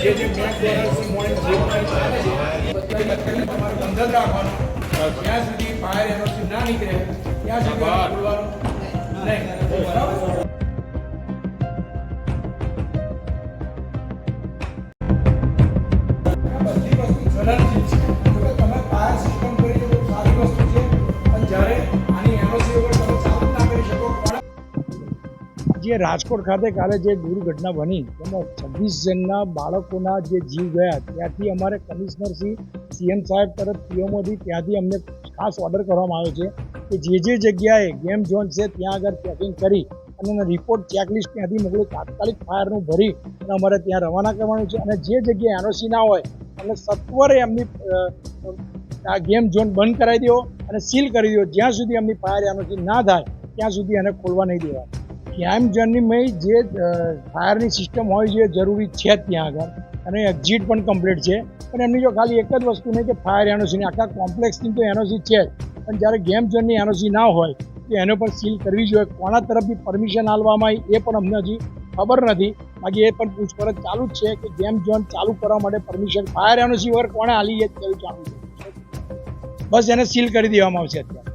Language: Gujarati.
જે જે મેક દ્વારા મોર્નિંગ જે પણ ચાલે છે બધાને અત્યારે તમારે બંધન રાખવાનું જ્યાં સુધી ફાયર એનઓસી ના નીકળે ત્યાં સુધી આ ખોલવાનું નહીં બરાબર બધી વસ્તુ જ્વલનશીલ છે જોકે તમે ફાયર જે રાજકોટ ખાતે કાલે જે દુર્ઘટના બની, તેમાં છવ્વીસ જણના બાળકોના જે જીવ ગયા, ત્યાંથી અમારે કમિશનર શ્રી સીએમ સાહેબ તરફ પીએમઓથી ત્યાંથી અમને ખાસ ઓર્ડર કરવામાં આવ્યો છે કે જે જે જગ્યાએ ગેમ ઝોન છે, ત્યાં આગળ ચેકિંગ કરી અને એનો રિપોર્ટ ચેકલિસ્ટ ત્યાંથી મોકલી, તાત્કાલિક ફાયરનું ભરી અને અમારે ત્યાં રવાના કરવાનું છે. અને જે જગ્યાએ એનઓસી ના હોય અને સત્વરે એમની આ ગેમ ઝોન બંધ કરાવી દો અને સીલ કરી દો. જ્યાં સુધી એમની ફાયર એનઓસી ના થાય, ત્યાં સુધી એને ખોલવા નહીં દેવા ગેમ ઝોનની જે ફાયરની સિસ્ટમ હોય છે જરૂરી છે ત્યાં આગળ. અને એક્ઝિટ પણ કમ્પ્લીટ છે. પણ એમની જો ખાલી એક જ વસ્તુ નહીં કે ફાયર એનઓસીની આખા કોમ્પ્લેક્સની તો એનઓસી છે જ. પણ જ્યારે ગેમ ઝોનની એનઓસી ના હોય, તો એનો પણ સીલ કરવી જોઈએ. કોના તરફથી પરમિશન આપવામાં આવી એ પણ અમને હજી ખબર નથી. બાકી એ પણ પૂછપરછ ચાલુ જ છે કે ગેમ ઝોન ચાલુ કરવા માટે પરમિશન, ફાયર એનઓસી વગર કોણે હાલી એ જ ચાલુ છે. બસ એને સીલ કરી દેવામાં આવશે અત્યારે.